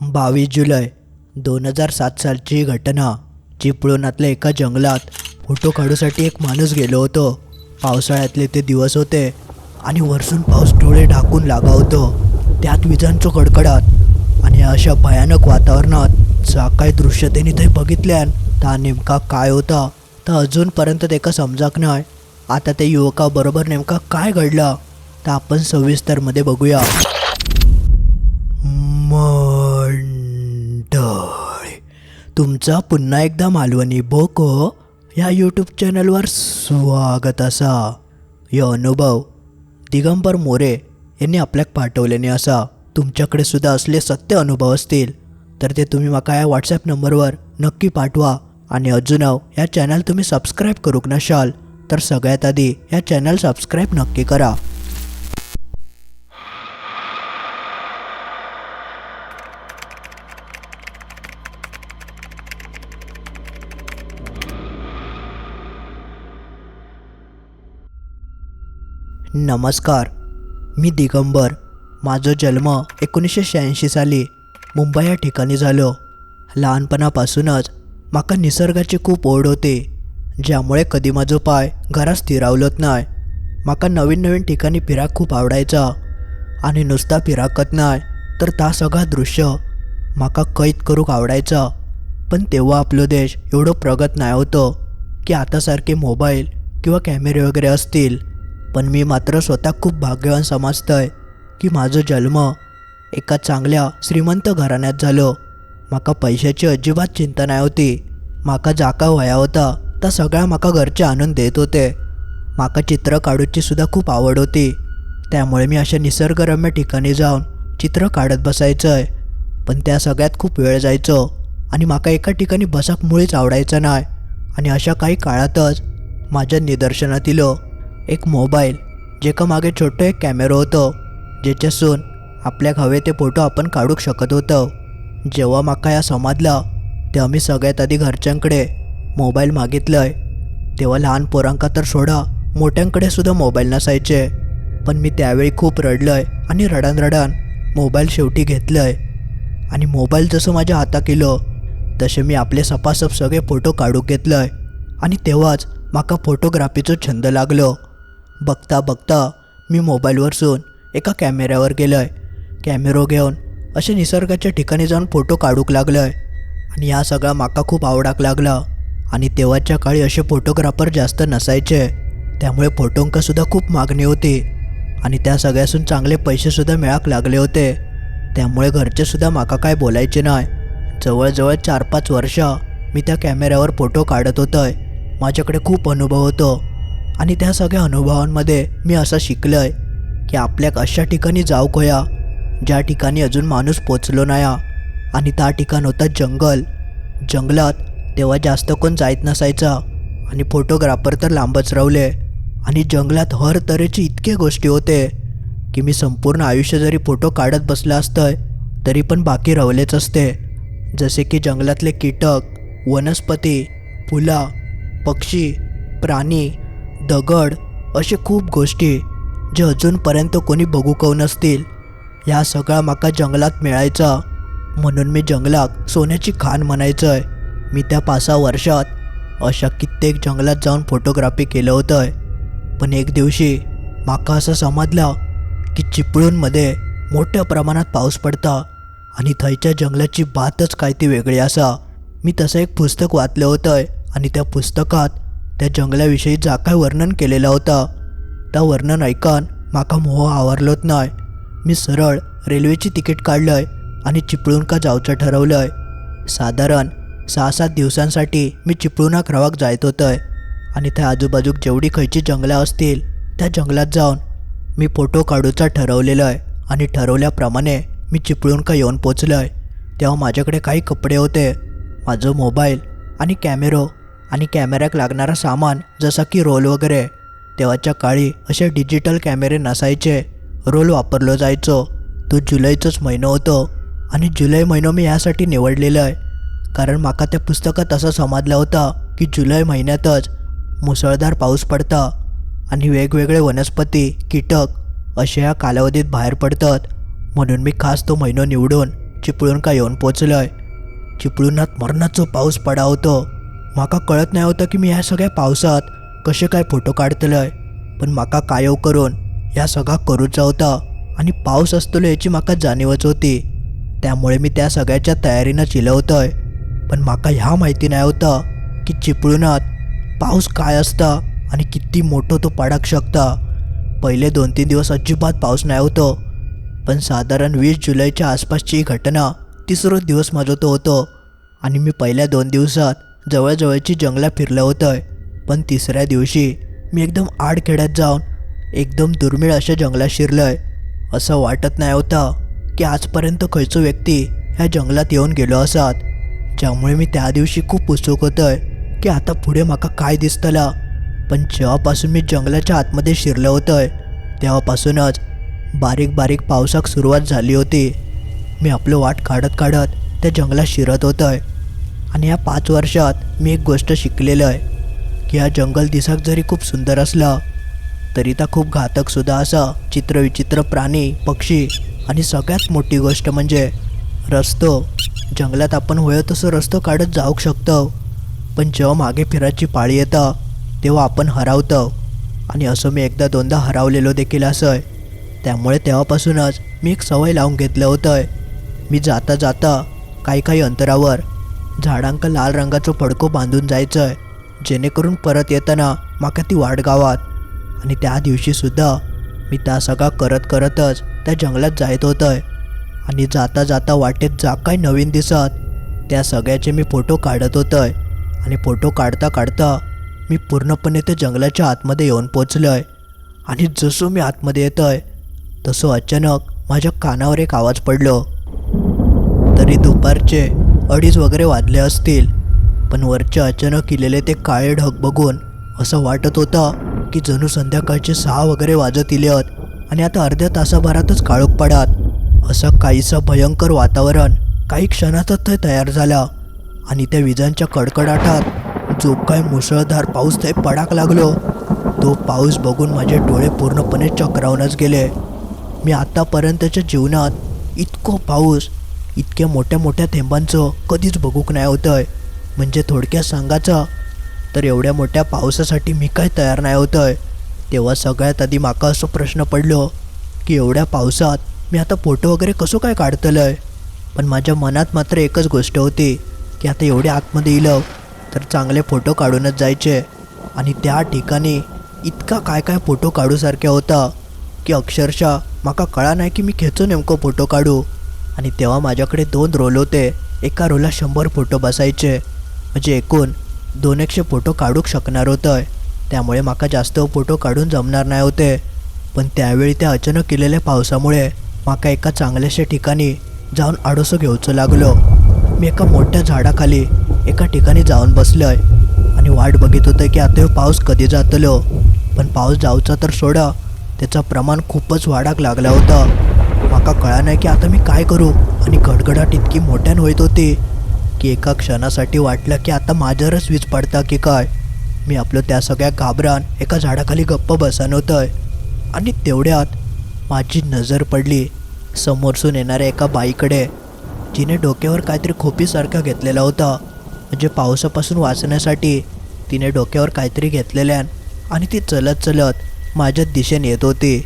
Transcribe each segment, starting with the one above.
बावीस जुलै दोन हजार सात सालची घटना चिपळुणातल्या एका जंगलात फोटो काढूसाठी एक माणूस गेलो होतो. पावसाळ्यातले ते दिवस होते आणि वरसून पाऊस डोळे ढाकून लागा होतो. त्यात विजांचो कडकडाट आणि अशा भयानक वातावरणात जा काय दृश्य त्यांनी थंय बघितल्यान ता नेमका काय होता तर अजूनपर्यंत त्याका समजाक नाही आता त्या युवकाबरोबर नेमका काय घडलं तर आपण सविस्तरमध्ये बघूया. मग तुमचा पुन्हा एकदा मालवणी बोको या यूट्यूब चॅनलवर स्वागत असा. हे अनुभव दिगंबर मोरे यांनी आपल्याक पाठवलेले असा. तुमच्याकडे सुद्धा असले सत्य अनुभव असतील तर ते तुम्ही माका या व्हॉट्सॲप नंबरवर नक्की पाठवा. आणि अजून या चॅनल तुम्ही सबस्क्राईब करूक नशाल तर सगळ्यात आधी या चॅनल सबस्क्राईब नक्की करा. नमस्कार. मी दिगंबर. माझा जन्म एकोणीसशे शहाऐंशी साली मुंबई या ठिकाणी झालो. लहानपणापासूनच माका निसर्गाची खूप ओढ होती ज्यामुळे कधी माझो पाय घरात स्थिरावलोच नाही. माका नवीन नवीन ठिकाणी फिराक खूप आवडायचा आणि नुसता फिराकत नाही तर ता सगळा दृश्य माका कैद करूक आवडायचा. पण तेव्हा आपलो देश एवढं प्रगत नाही होतं की आतासारखे मोबाईल किंवा कॅमेरे वगैरे असतील. पण मी मात्र स्वतः खूप भाग्यवान समजतंय की माझं जन्म एका चांगल्या श्रीमंत घराण्यात झालो. माका पैशाची अजिबात चिंता नाही होती. माका जाका वया होता तर सगळ्या माका घरचे आणून देत होते. माका चित्र काढूची सुद्धा खूप आवड होती. त्यामुळे मी अशा निसर्गरम्य ठिकाणी जाऊन चित्र काढत बसायचं आहे पण त्या सगळ्यात खूप वेळ जायचो आणि माका एका ठिकाणी बसाक मुळीच आवडायचं नाही. आणि अशा काही काळातच माझ्या निदर्शनात इलो. एक मोबाईल जेका मागे छोटं एक कॅमेरो होतो ज्याच्यासून आपल्याक हवे ते फोटो आपण काढूक शकत होतो. जेव्हा माका या समजला तेव्हा मी सगळ्यात आधी घरच्यांकडे मोबाईल मागितलंय. तेव्हा लहान पोरांका तर सोडा मोठ्यांकडे सुद्धा मोबाईल नसायचे. पण मी त्यावेळी खूप रडलंय आणि रडान रडान मोबाईल शेवटी घेतलंय. आणि मोबाईल जसं माझ्या हातात इलो तसे मी आपले सपासप सगळे फोटो काढूक घेतलंय. आणि तेव्हाच माका फोटोग्राफीचो छंद लागलो. बघता बघता मी मोबाईलवरसून एका कॅमेऱ्यावर गेलो आहे कॅमेरो घेऊन असे निसर्गाच्या ठिकाणी जाऊन फोटो काढूक लागलोय. आणि या सगळा माका खूप आवडाक लागला. आणि तेव्हाच्या काळी असे फोटोग्राफर जास्त नसायचे. त्यामुळे फोटोंकासुद्धा खूप मागणी होती. आणि त्या सगळ्यासून चांगले पैसेसुद्धा मिळाक लागले होते. त्यामुळे घरचेसुद्धा माका काय बोलायचे नाही. जवळजवळ चार पाच वर्ष मी त्या कॅमेऱ्यावर फोटो काढत होतोय. माझ्याकडे खूप अनुभव होतो. आणि त्या सगळ्या अनुभवांमध्ये मी असं शिकलोय की आपल्याक अशा ठिकाणी जाऊ कोया ज्या ठिकाणी अजून माणूस पोचलो नाही आणि त्या ठिकाण होतं जंगल. जंगलात तेव्हा जास्त कोण जायत नसायचा आणि फोटोग्राफर तर लांबच रावले आणि जंगलात हर तऱ्हेची इतके गोष्टी होते की मी संपूर्ण आयुष्य जरी फोटो काढत बसला असतंय तरी पण बाकी रावलेच असते. जसे की जंगलातले कीटक वनस्पती फुला पक्षी प्राणी दगड असे खूप गोष्टी जे अजूनपर्यंत कोणी बघू नसतील. ह्या सगळा माका जंगलात मिळायचा. म्हणून मी जंगलाक सोन्याची खाण म्हणायचंय. मी त्या पाच सहा वर्षात अशा कित्येक जंगलात जाऊन फोटोग्राफी केलं होतं पण एक दिवशी माका असं समजलं की चिपळूणमध्ये मोठ्या प्रमाणात पाऊस पडता आणि थंयच्या जंगलाची बातच काय ती वेगळी असा. मी तसं एक पुस्तक वाचलं होतं आणि त्या पुस्तकात त्या जंगलाविषयी जा काय वर्णन केलेलं होतं? त्या वर्णन ऐकून माका मोह आवरलोच नाही मी सरळ रेल्वेची तिकीट काढलंय आणि चिपळूणका जावचं ठरवलंय. साधारण सहा सात दिवसांसाठी मी चिपळूणाक रवाक जायत होतंय आणि त्या आजूबाजूक जेवढी खंयची जंगलं असतील त्या जंगलात जाऊन मी फोटो काढूचा ठरवलेलं आहे आणि ठरवल्याप्रमाणे मी चिपळूणका येऊन पोचलोय. तेव्हा माझ्याकडे काही कपडे होते माझं मोबाईल आणि कॅमेरो आणि कॅमेऱ्याक लागणारं सामान जसं की रोल वगैरे तेव्हाच्या काळी असे डिजिटल कॅमेरे नसायचे. रोल वापरलो जायचो. तो जुलैचोच महिनो होतो. आणि जुलै महिनो मी यासाठी निवडलेलं आहे. कारण माका त्या पुस्तकात असं समजलं होतं की जुलै महिन्यातच मुसळधार पाऊस पडता आणि वेगवेगळे वनस्पती कीटक असे या कालावधीत बाहेर पडतात. म्हणून मी खास तो महिनो निवडून चिपळूणका येऊन आहे चिपळूणात मरणाचो पाऊस पडा होतो. म्हाका कळत नाही होतं की मी ह्या सगळ्या पावसात कसे काय फोटो काढतलोय पण म्हाका कायव करून ह्या सगळा करूचा होता आणि पाऊस असतलो याची म्हाका जाणीवच होती. त्यामुळे मी त्या सगळ्याच्या तयारीनं चिलवतोय पण म्हाका ह्या माहिती नाही होतं की चिपळूणात पाऊस काय असता आणि किती मोठं तो पडाक शकता. पहिले दोन तीन दिवस अजिबात पाऊस नाही होतो पण साधारण वीस जुलैच्या आसपासची ही घटना तिसरो दिवस माझा तो होतो आणि मी पहिल्या दोन दिवसात जवळजवळची जंगला फिरलं होतं पण तिसऱ्या दिवशी मी एकदम आडखेड्यात जाऊन एकदम दुर्मिळ अशा जंगलात शिरलोय. असं वाटत नाही होतं की आजपर्यंत खयचो व्यक्ती ह्या जंगलात येऊन गेलो असत. ज्यामुळे मी त्या दिवशी खूप उत्सुक होतोय की आता पुढे माका काय दिसतलं. पण जेव्हापासून मी जंगलाच्या आतमध्ये शिरलं होतंय तेव्हापासूनच बारीक बारीक पावसाक सुरुवात झाली होती. मी आपलं वाट काढत काढत त्या जंगलात शिरत होतोय. आणि या पाच वर्षात मी एक गोष्ट शिकलेलं आहे की हा जंगल दिसाक जरी खूप सुंदर असला तरी त्या खूप घातकसुद्धा असा चित्रविचित्र प्राणी पक्षी आणि सगळ्यात मोठी गोष्ट म्हणजे रस्तो. जंगलात आपण होय तसं रस्तो काढत जाऊ शकतो पण जेव्हा मागे फिरायची पाळी येतं तेव्हा आपण हरावतो. आणि असं मी एकदा दोनदा हरावलेलो देखील असं आहे त्यामुळे तेव्हापासूनच मी एक सवय लावून घेतलं होतं मी जाता जाता काही काही अंतरावर झाडांका लाल रंगाचो फडको बांधून जायचं आहे जेणेकरून परत येताना माका ती वाट गावात. आणि त्या दिवशीसुद्धा मी त्या सगळा करत करतच त्या जंगलात जायत होतंय. आणि जाता जाता वाटेत जा काय नवीन दिसत त्या सगळ्याचे मी फोटो काढत होतोय. आणि फोटो काढता काढता मी पूर्णपणे त्या जंगलाच्या आतमध्ये येऊन पोचलोय. आणि जसं मी आतमध्ये येतोय तसं अचानक माझ्या कानावर एक आवाज पडलो. तरी दुपारचे अडीच वगैरे वाजले असतील. पण वरचे अचानक केलेले ते काळे ढग बघून असं वाटत होतं की जणू संध्याकाळचे सहा वगैरे वाजत इले आहेत आणि आता अर्ध्या तासाभरातच काळोख पडात. असं काहीसं भयंकर वातावरण काही क्षणातच ते तयार झाला आणि त्या विजांच्या कडकडाटात जो काय मुसळधार पाऊस ते पडाक लागलो तो पाऊस बघून माझे डोळे पूर्णपणे चक्रावूनच गेले. मी आत्तापर्यंतच्या जीवनात इतको पाऊस इतक्या मोठ्या मोठ्या थेंबांचं कधीच बघूक नाही होतंय. म्हणजे थोडक्यात सांगायचं तर एवढ्या मोठ्या पावसासाठी मी काय तयार नाही होतंय. तेव्हा सगळ्यात आधी माका असं प्रश्न पडलो की एवढ्या पावसात मी आता फोटो वगैरे कसं काय काढतलंय? पण माझ्या मनात मात्र एकच गोष्ट होती की आता एवढ्या आतमध्ये येलं तर चांगले फोटो काढूनच जायचे. आणि त्या ठिकाणी इतका काय काय फोटो काढूसारख्या होता की अक्षरशः माका कळा नाही की मी खेचो नेमकं फोटो काढू. आणि तेव्हा माझ्याकडे दोन रोल होते. एका रोला शंभर फोटो बसायचे. म्हणजे एकूण दोन एकशे फोटो काढूक शकणार होतं त्यामुळे माका जास्त फोटो काढून जमणार नाही होते. पण त्यावेळी त्या अचानक केलेल्या पावसामुळे माका एका चांगल्याशा ठिकाणी जाऊन आडोसं घेऊचं लागलो. मी एका मोठ्या झाडाखाली एका ठिकाणी जाऊन बसलोय. आणि वाट बघित होतं की आता पाऊस कधी जातलो. पण पाऊस जाऊचा तर सोडा त्याचं प्रमाण खूपच वाढाक लागला होता. माका कळा नाही की आता मी काय करू? आणि गडगडाट इतकी मोठ्यान होत होती की एका क्षणासाठी वाटलं की आता माझ्यावरच वीज पडता की काय? मी आपलं त्या सगळ्या घाबरान एका झाडाखाली गप्प बसान होतंय. आणि तेवढ्यात माझी नजर पडली समोरसून येणाऱ्या एका बाईकडे जिने डोक्यावर काहीतरी खोपीसारखा घेतलेला होता. म्हणजे पावसापासून वाचण्यासाठी तिने डोक्यावर काहीतरी घेतलेल्यान आणि ती चलत चलत माझ्या दिशेने येत होती.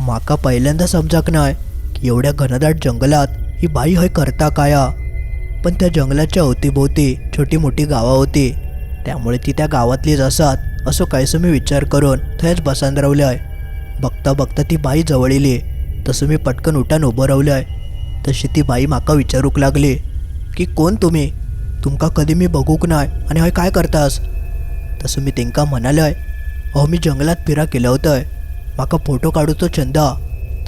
माका पहिल्यांदा समजाक नाही एवढ्या घनदाट जंगलात ही बाई हय करता काया? पण त्या जंगलाच्या अवतीभोवती छोटी मोठी गावं होती. त्यामुळे ती त्या गावातलीच असत असं काहीसं मी विचार करून थंयच बसान आहे बघता बघता ती बाई जवळ येली तसं मी पटकन उठान उभं आहे तशी ती बाई माका विचारूक लागली की कोण तुम्ही? तुमका कधी मी बघूक नाय आणि हय काय करतास? तसं मी तेंका म्हणालय अहो मी जंगलात फिरा केलं होतंय. म्हाका फोटो काढूचो छंद.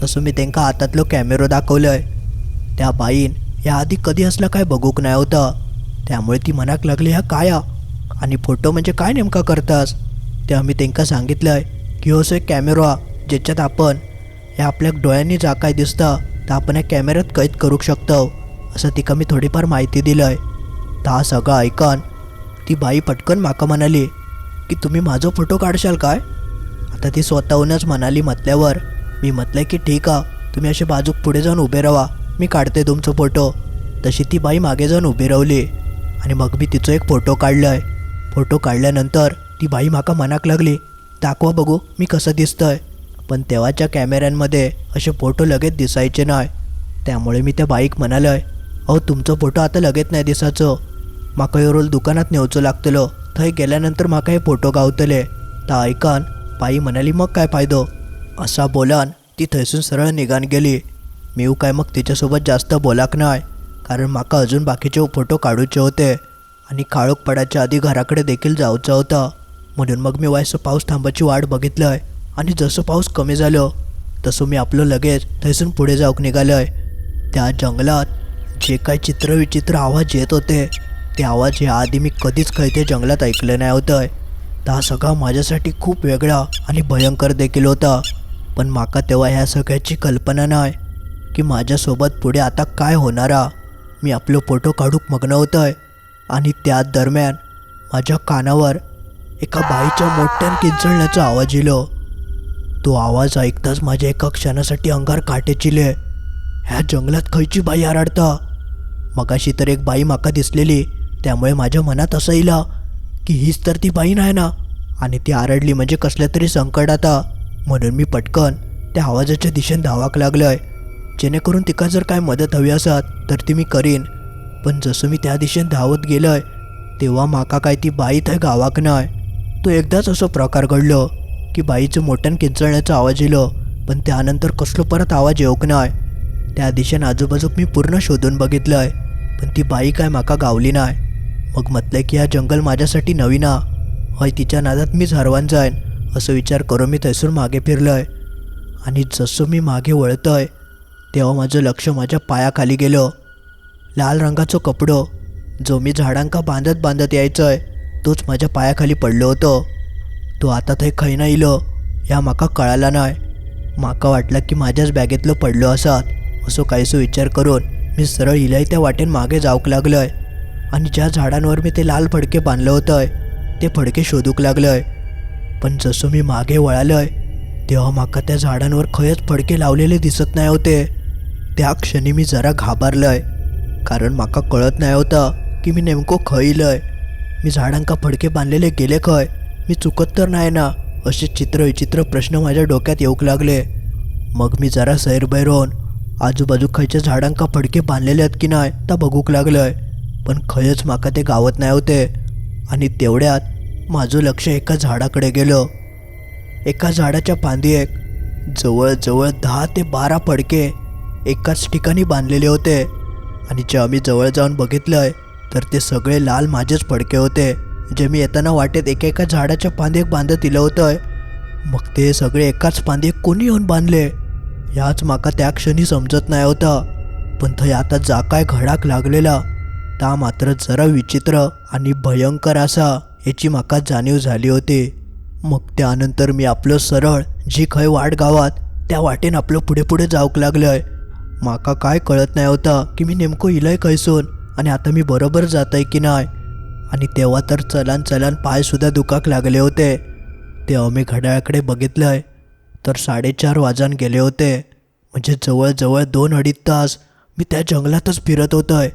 तसं मी तेंका हातातलो कॅमेरो दाखवलंय. त्या बाईन ह्या आधी कधी असला काय बघूक नाही होता. त्यामुळे ती मनाक लागली ह्या काय. आणि फोटो म्हणजे काय नेमका करतास? तेव्हा मी तेंका सांगितलंय की हो एक कॅमेरो हा ज्याच्यात आपण ह्या आपल्या डोळ्यांनी जा काय दिसतं तर आपण या कॅमेऱ्यात कैद करू शकतो असं तिका मी थोडीफार माहिती दिलंय. तर हा सगळं ऐकन ती बाई पटकन माका म्हणाली की तुम्ही माझं फोटो काढशाल काय? आता ती स्वतःहूनच म्हणाली म्हटल्यावर मी म्हटलं की ठीक आहे तुम्ही असे बाजूक पुढे जाऊन उभे राहा मी काढते तुमचं फोटो. तशी ती बाई मागे जाऊन उभी रावली आणि मग मी तिचो एक फोटो काढलाय. फोटो काढल्यानंतर ती बाई माका मनाक लागली दाखवा बघू मी कसं दिसतंय. पण तेव्हाच्या कॅमेऱ्यांमध्ये असे फोटो लगेच दिसायचे नाही. त्यामुळे मी त्या बाईक म्हणालय अहो तुमचो फोटो आता लगेच नाही दिसायचो. म्हाका हे रोल दुकानात नेवचो लागतलो. थंय गेल्यानंतर म्हाका हे फोटो गावतले. ता ऐकान बाई म्हणाली मग काय फायदो? असा बोलान ती थंयसून सरळ निघान गेली. मी काय मग तिच्यासोबत जास्त बोलाक नाही कारण माका अजून बाकीचे फोटो काढूचे होते आणि काळोख पडायच्या आधी घराकडे देखील जाऊचं होतं. म्हणून मग मी व्हायचं पाऊस थांबाची वाट बघितलंय आणि जसं पाऊस कमी झालं तसं मी आपलं लगेच थंयसून पुढे जाऊक निघालंय. त्या जंगलात जे काही चित्रविचित्र आवाज येत होते ते आवाज या आधी मी कधीच काही ते जंगलात ऐकलं नाही होतं हा सगळा माझ्यासाठी खूप वेगळा आणि भयंकर देखील होता. पण माका तेव्हा ह्या सगळ्याची कल्पना नाही की माझ्यासोबत पुढे आता काय होणारा. मी आपलं फोटो काढूक मग्न होतोय आणि त्या दरम्यान माझ्या कानावर एका बाईच्या मोठ्यान किंचळण्याचा आवाज येलो. तो आवाज ऐकताच माझ्या एका क्षणासाठी अंगार काटे चिले ह्या जंगलात खयची बाई आराडता? मगाशी तर एक बाई माका दिसलेली त्यामुळे माझ्या मनात असं येला की हीच तर ती बाई नाही ना? आणि ती आरडली म्हणजे कसल्या तरी संकट आता म्हणून मी पटकन त्या आवाजाच्या दिशेने धावाक लागलोय. जेणेकरून तिका जर काय मदत हवी असत तर ती मी करीन. पण जसं मी त्या दिशेने धावत गेलोय तेव्हा माका काय ती बाई थंय गावाक नाय. तो एकदाच असं प्रकार घडलो की बाईचं मोठ्यान किंचळण्याचा आवाज येलो पण त्यानंतर कसलो परत आवाज येऊक नाय. त्या दिशेने आजूबाजूक मी पूर्ण शोधून बघितलंय पण ती बाई काय माका गावली नाय. मग म्हटलंय की हा जंगल माझ्यासाठी नवीन हा. हय तिच्या नादात मीच हरवान जाईन. असं विचार करून मी थैसून मागे फिरलोय. आणि जसं मी मागे वळतोय तेव्हा माझं लक्ष माझ्या पायाखाली गेलं. लाल रंगाचो कपडो जो मी झाडांका बांधत बांधत यायचोय तोच माझ्या पायाखाली पडलो होतो. तो आता थंय खंय ना इलो ह्या म्हाका कळाला नाही म्हाका वाटलं की माझ्याच बॅगेतलं पडलो असत असो काहीसो विचार करून मी सरळ इलय त्या वाटेन मागे जाऊक लागलोय. आणि ज्या झाडांवर मी ते लाल फडके बांधलं होतंय ते फडके शोधूक लागलोय. पण जसं मी मागे वळालंय तेव्हा माका त्या झाडांवर खयच फडके लावलेले दिसत नाही होते. त्या क्षणी मी जरा घाबरलंय कारण माका कळत नाही होतं की मी नेमको खय मी झाडांका फडके बांधलेले गेले खय? मी चुकत तर नाही ना? असे चित्र विचित्र प्रश्न माझ्या डोक्यात येऊक लागले. मग मी जरा सैरभैर होऊन आजूबाजू खयच्या झाडांका फडके बांधलेले आहेत की नाही ता बघूक लागलंय. पण खयच माका ते गावत नाही होते. आणि तेवढ्यात माझं लक्ष एका झाडाकडे गेलं. एका झाडाच्या फांदीएक जवळजवळ दहा ते बारा फडके एकाच ठिकाणी बांधलेले होते. आणि जे आम्ही जवळ जाऊन बघितलंय तर ते सगळे लाल माझेच फडके होते जे मी येताना वाटेत एका एका झाडाच्या फांदीक बांधत दिलं होतं मग ते सगळे एकाच फांदीक कोणी येऊन बांधले? याच माका त्या क्षणी समजत नाही होता. पण थंय आता जा काय घडाक लागलेला ता मात्र जरा विचित्र आणि भयंकर असा. याची म्हाका जाणीव झाली होती. मग त्यानंतर मी आपलं सरळ जी खंय वाट गावात त्या वाटेन आपलं पुढे पुढे जाऊक लागलंय. माका काय कळत नाही होतं की मी नेमकं इलय खयसून आणि आता मी बरोबर जातय की नाही आणि तेव्हा तर चलान चलान पायसुद्धा दुखाक लागले होते. तेव्हा मी घड्याळाकडे बघितलंय. तर साडेचार वाजान गेले होते. म्हणजे जवळजवळ दोन अडीच तास. मी त्या जंगलातच फिरत होतोय.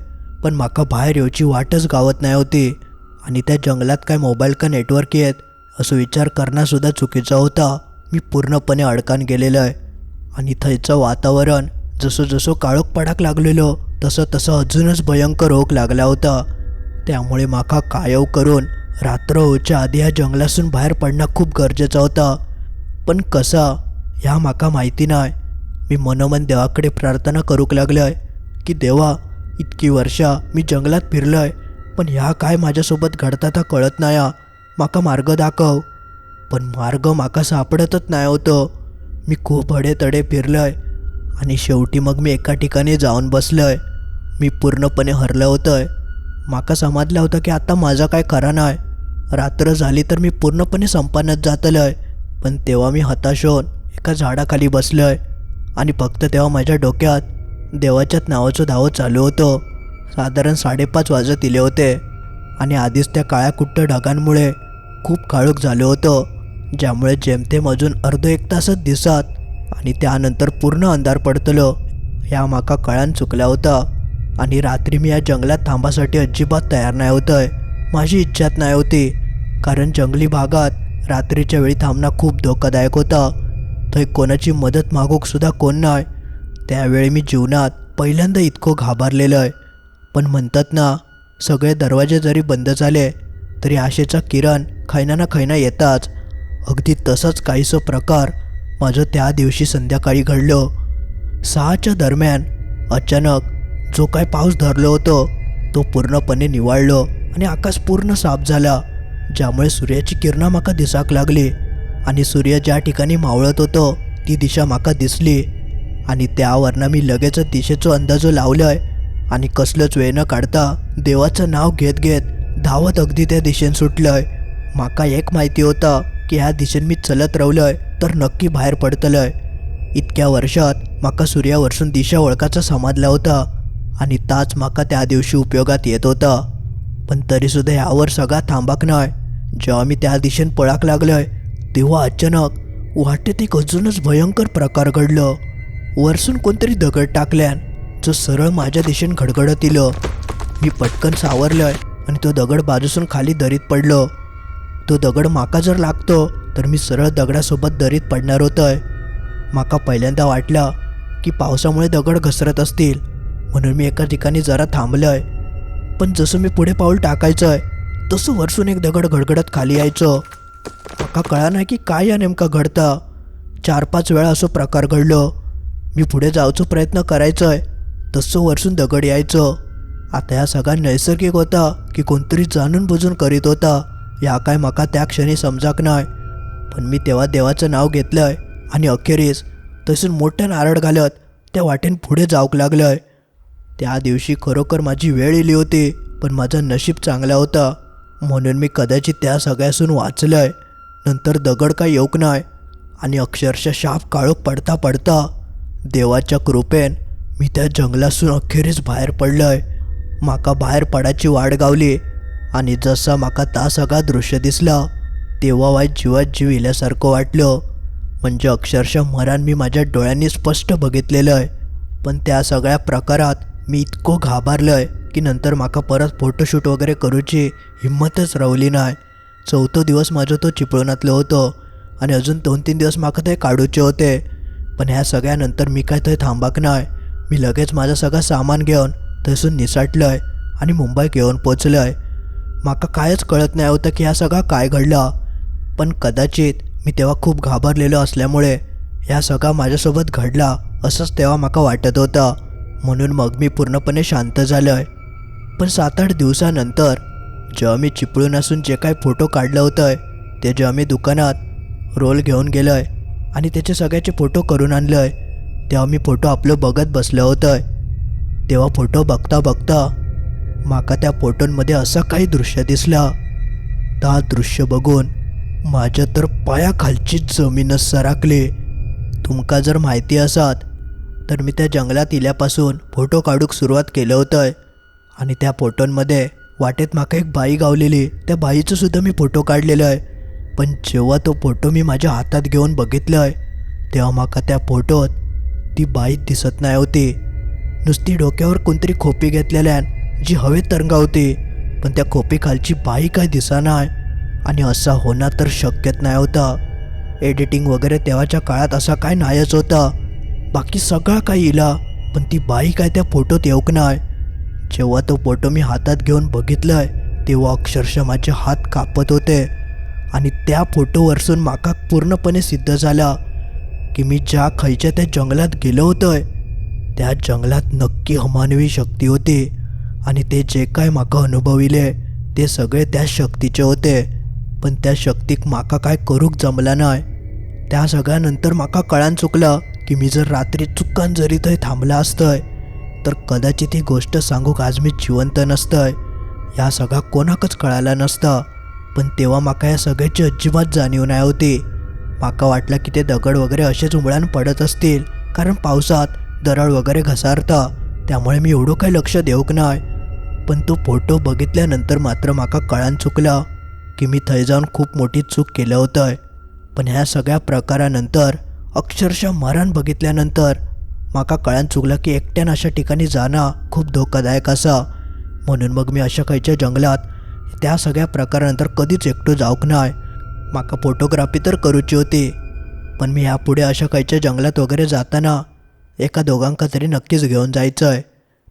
पण माका बाहेर येऊची वाटच गावत नाही होती. आणि त्या जंगलात काय मोबाईल का नेटवर्क येत असं विचार करणंसुद्धा चुकीचा होता. मी पूर्णपणे अडकान गेलेलो आहे. आणि थंयचं वातावरण जसं जसं काळोख पडाक लागलेलो तसं तसं अजूनच भयंकर रोग लागला होता. त्यामुळे माका कायव करून रात्र होच्या आधी ह्या जंगलासून बाहेर पडणं खूप गरजेचं होता. पण कसा ह्या माका माहिती नाही. मी मनोमन देवाकडे प्रार्थना करूक लागलोय की देवा इतकी वर्षा मी जंगलात फिरलोय पण ह्या काय माझ्यासोबत घडता ता कळत नाही माका मार्ग दाखव. पण मार्ग माका सापडतच नाही होतं मी खूप तडे फिरलंय. आणि शेवटी मग मी एका ठिकाणी जाऊन बसलंय. मी पूर्णपणे हरलं होतंय. माका समजलं होतं की आता माझा काय खरा नाही. रात्र झाली तर मी पूर्णपणे संपानच जातलंय. पण तेव्हा मी हताश होऊन एका झाडाखाली बसलोय. आणि फक्त तेव्हा माझ्या डोक्यात देवाच्याच नावाचं धावं चालू होतं. साधारण साडेपाच वाजत दिले होते आणि आधीच त्या काळ्या कुट्ट ढगांमुळे खूप काळोख झालं होतं ज्यामुळे जेमतेम अजून अर्ध एक तासच दिसत आणि त्यानंतर पूर्ण अंधार पडतलो. ह्या माका कळान चुकला होता आणि रात्री मी या जंगलात थांबासाठी अजिबात तयार नाही होतंय. माझी इच्छाच नाही होती कारण जंगली भागात रात्रीच्या वेळी थांबणं खूप धोकादायक होतं. थंय कोणाची मदत मागूकसुद्धा कोण नाही. त्यावेळी मी जीवनात पहिल्यांदा इतकं घाबरलेलं आहे पण म्हणतात ना सगळे दरवाजे जरी बंद झाले तरी आशेचा किरण खैना ना खैना येताच. अगदी तसंच काहीसं प्रकार माझं त्या दिवशी संध्याकाळी घडलं. सहाच्या दरम्यान अचानक जो काय पाऊस धरलो होतो तो पूर्णपणे निवाळलो आणि आकाश पूर्ण साफ झाला ज्यामुळे सूर्याची किरणं माका दिसाक लागली आणि सूर्य ज्या ठिकाणी मावळत होतो ती दिशा माका दिसली. आणि त्यावरनं मी लगेच दिशेचो अंदाज लावलाय आणि कसलंच वेळ न काढता देवाचं नाव घेत घेत धावत अगदी त्या दिशेन सुटलंय. माका एक माहिती होता की ह्या दिशेन मी चलत रवलंय तर नक्की बाहेर पडतलंय. इतक्या वर्षात माका सूर्यावरसून दिशा ओळखाचा समाजला होता आणि ताच माका त्या दिवशी उपयोगात येत होता. पण तरीसुद्धा ह्यावर सगळा थांबाक नाही जेव्हा मी त्या दिशेन पळाक लागलोय तेव्हा अचानक वाटेत एक अजूनच भयंकर प्रकार घडलं. वरसून कोणतरी दगड टाकल्यान जो सरळ माझ्या दिशेने घडघडत इलं. मी पटकन सावरलोय आणि तो दगड बाजूसून खाली दरीत पडलो. तो दगड माका जर लागतो तर मी सरळ दगडासोबत दरीत पडणार होतोय. माका पहिल्यांदा वाटलं की पावसामुळे दगड घसरत असतील म्हणून मी एका ठिकाणी जरा थांबलंय. पण जसं मी पुढे पाऊल टाकायचंय तसं वरसून एक दगड घडघडत खाली यायचं. माका कळा नाही की काय या नेमका घडता. चार पाच वेळा असं प्रकार घडलो. मी पुढे जायचा प्रयत्न करायचंय. तसं वरसून दगड यायचं. आता या सगळा नैसर्गिक होता की कोणतरी जाणून बुजून करीत होता. या काय माका त्या क्षणी समजाक नाही पण मी तेव्हा देवाचं नाव घेतलंय आणि अखेरीस तसून मोठ्या नारळ घालत त्या वाटेन पुढे जाऊक लागलंय. त्या दिवशी खरोखर माझी वेळ इली होती पण माझं नशीब चांगला होता. म्हणून मी कदाचित त्या सगळ्यासून वाचलंय. नंतर दगड काय येऊक नाही आणि अक्षरशः शाप काळोख पडता पडता देवाच्या कृपेन मी त्या जंगलासून अखेरीस बाहेर पडलंय. माका बाहेर पडायची वाट गावली आणि जसा माका ता सगळा दृश्य दिसला तेव्हा वाईट जीवात जीव इल्यासारखं वाटलं. म्हणजे अक्षरशः मरण मी माझ्या डोळ्यांनी स्पष्ट बघितलेलं आहे पण त्या सगळ्या प्रकारात मी इतकं आहे की नंतर माका परत फोटोशूट वगैरे करूची हिंमतच रावली नाही. चौथो दिवस माझं तो चिपळूणातलं होतं आणि अजून दोन तीन दिवस माका ते काढूचे होते. पण ह्या सगळ्यानंतर मी काय थंय थांबाक नाही. मी लगेच माझं सगळं सामान घेऊन थंयसून निसाटलंय आणि मुंबईत पोचलो आहे माका कायच कळत नाही होतं की ह्या सगळा काय घडला. पण कदाचित मी तेव्हा खूप घाबरलेलो असल्यामुळे ह्या सगळा माझ्यासोबत घडला असंच तेव्हा माका वाटत होतं. म्हणून मग मी पूर्णपणे शांत झालो आहे पण सात आठ दिवसानंतर जेव्हा मी चिपळून असून जे काही फोटो काढलं होतं ते जेव्हा मी दुकानात रोल घेऊन गेलो आहे आणि त्याचे सगळ्याचे फोटो करून आणलोय तेव्हा मी फोटो आपलं बघत बसलो होतं तेव्हा फोटो बघता बघता माका त्या फोटोंमध्ये असं काही दृश्य दिसलं. त्या दृश्य बघून माझ्या तर पायाखालची जमीनच सरकली तुमका जर माहिती असत तर मी त्या जंगलात इल्यापासून फोटो काढूक सुरुवात केलं होतं आणि त्या फोटोंमध्ये वाटेत माका एक बाई गावलेली. त्या बाईचं सुद्धा मी फोटो काढलेलं आहे पण जेव्हा तो फोटो मी माझ्या हातात घेऊन बघितलं आहे तेव्हा माका त्या फोटोत ती बाईत दिसत नाही होती. नुसती डोक्यावर कोणतरी खोपी घेतलेल्या जी हवेत तरंगावती. पण त्या खोपीखालची बाई काय नाही. आणि असा होणार तर शक्यच नाही होता. एडिटिंग वगैरे तेव्हाच्या काळात असा काय नाहीच होता. बाकी सगळा काही इला पण ती बाई काय त्या फोटोत येऊक नाही. जेव्हा तो फोटो मी हातात घेऊन बघितलाय तेव्हा अक्षरशः माझे हात कापत होते. आणि त्या फोटोवरसून माका पूर्णपणे सिद्ध झाला. की मी ज्या खयच्या त्या जंगलात गेलो होतोय त्या जंगलात नक्की अमानवी शक्ती होती. आणि ते जे काय माका अनुभविले ते सगळे त्या शक्तीचे होते. पण त्या शक्तीक माका काय करूक जमला नाही त्या सगळ्यानंतर माका कळान चुकलं की मी जर रात्री चुकान जरी थंय थांबला असतंय तर कदाचित ही गोष्ट सांगूक आज मी जिवंत नसतंय. ह्या सगळा कोणाकच कळाला नसता. पण तेव्हा माका या सगळ्याची अजिबात जाणीव नाही होती. माका वाटलं की ते दगड वगैरे असेच उमळ्यान पडत असतील कारण पावसात दरड वगैरे घसारता. त्यामुळे मी एवढं काही लक्ष देऊक नाही पण तो फोटो बघितल्यानंतर मात्र माका कळान चुकला की मी थंय जाऊन खूप मोठी चूक केलं होतं पण ह्या सगळ्या प्रकारानंतर अक्षरशः मरण बघितल्यानंतर माका कळान चुकलं की एकट्यान अशा ठिकाणी जाणं खूप धोकादायक असा. म्हणून मग मी अशा खंयच्या जंगलात त्या सगळ्या प्रकारानंतर कधीच एकटो जाऊक नाय. माका फोटोग्राफी तर करूची होती पण मी यापुढे अशा खंयच्या जंगलात वगैरे जाताना एका दोघांका तरी नक्कीच घेऊन जायचं आहे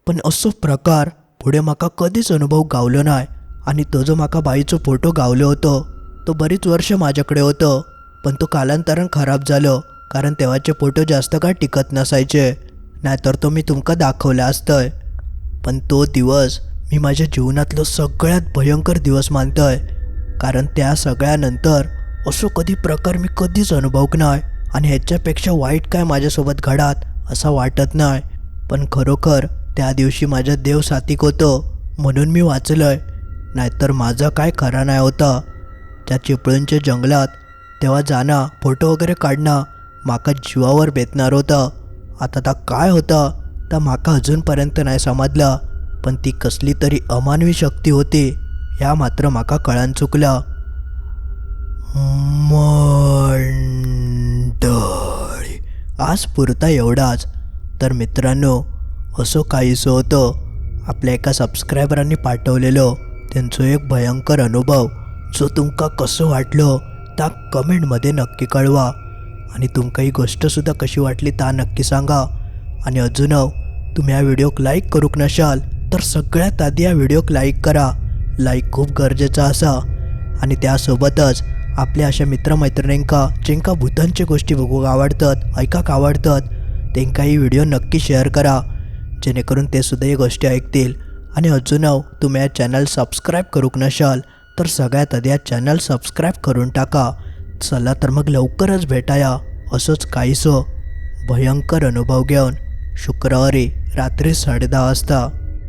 पण असो प्रकार पुढे म्हाका कधीच अनुभव गावलो नाय आणि तो जो म्हाका बाईचो फोटो गावलो होतो तो बरीच वर्ष माझ्याकडे होतो पण तो कालांतरण खराब झालो कारण तेव्हाचे फोटो जास्त काळ टिकत नसायचे नाहीतर तो मी तुमका दाखवला असतंय. पण तो दिवस मी माझ्या जीवनातलो सगळ्यात भयंकर दिवस मानतोय. कारण त्या सगळ्यानंतर असो कधी प्रकार मी कधीच अनुभवक नाही आणि ह्याच्यापेक्षा वाईट काय माझ्यासोबत घडात असं वाटत नाही. पण खरोखर त्या दिवशी माझ्या देव साथिक होतं म्हणून मी वाचलंय. नाहीतर माझा काय खरा नाही होता. त्या चिपळूणच्या जंगलात तेव्हा जाणं फोटो वगैरे काढणं माका जीवावर बेतणार होतं. आता ता काय होतं तर माका अजूनपर्यंत नाही समजलं. पण ती कसली तरी अमानवी शक्ती होती. ह्या मात्र म्हाका कळान चुकलं. मंडळी आज पुरता एवढाच. तर मित्रांनो असो काहीसं होतं. आपल्या एका सबस्क्रायबरांनी पाठवलेलो त्यांचो एक भयंकर अनुभव जो तुमका कसं वाटलो त्या कमेंटमध्ये नक्की कळवा. आणि तुमका ही गोष्टसुद्धा कशी वाटली ता नक्की सांगा. आणि अजून तुम्ही या व्हिडिओक लाईक करूक नशाल तर सगळ्यात आधी या व्हिडिओक लाईक करा. लाईक खूप गरजेचा असा. आणि त्यासोबतच आपल्या अशा मित्रमैत्रिणींका ज्यांका भूतांच्या गोष्टी बघूक आवडतात ऐकाक आवडतात त्यांकाही व्हिडिओ नक्की शेअर करा. जेणेकरून ते सुद्धा ही गोष्टी ऐकतील. आणि अजून तुम्ही या चॅनल सबस्क्राईब करूक नशाल तर सगळ्यात आधी या चॅनल सबस्क्राईब करून टाका. चला तर मग लवकरच भेटाया. असंच काहीसं भयंकर अनुभव घेऊन शुक्रवारी रात्री साडेदहा वाजता.